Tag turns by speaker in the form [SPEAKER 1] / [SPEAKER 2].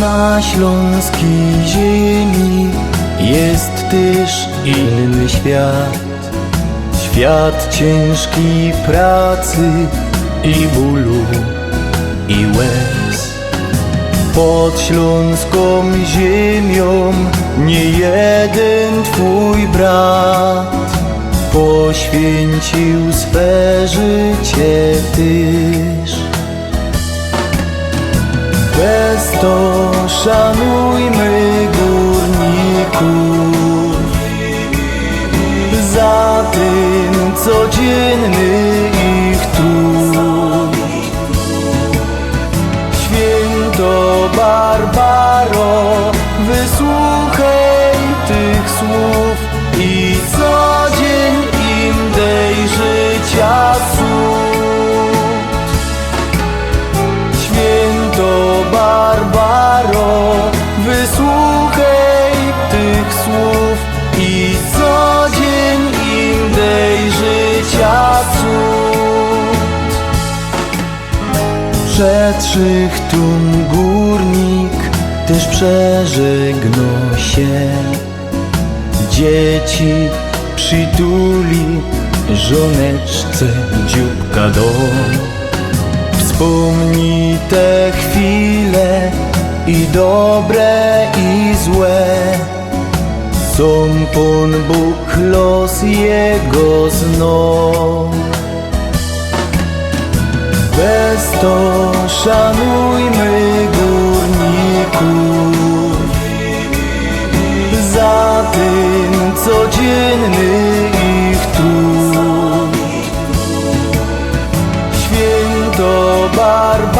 [SPEAKER 1] na śląskiej ziemi jest też inny świat. Świat ciężkiej pracy i bólu i łez. Pod śląską ziemią nie jeden twój brat poświęcił swe życie tyż. Szanujmy górników za tym codzienny ich trud. Święto Barbaro, wysłuchaj tych słów Przetrzych tun górnik też przeżegno się. Dzieci przytuli żoneczce dzióbka do. Wspomnij te chwile i dobre i złe. Są Pan Bóg los jego znów przez to szanujmy górników. Za tym codzienny ich trud. Święto barwy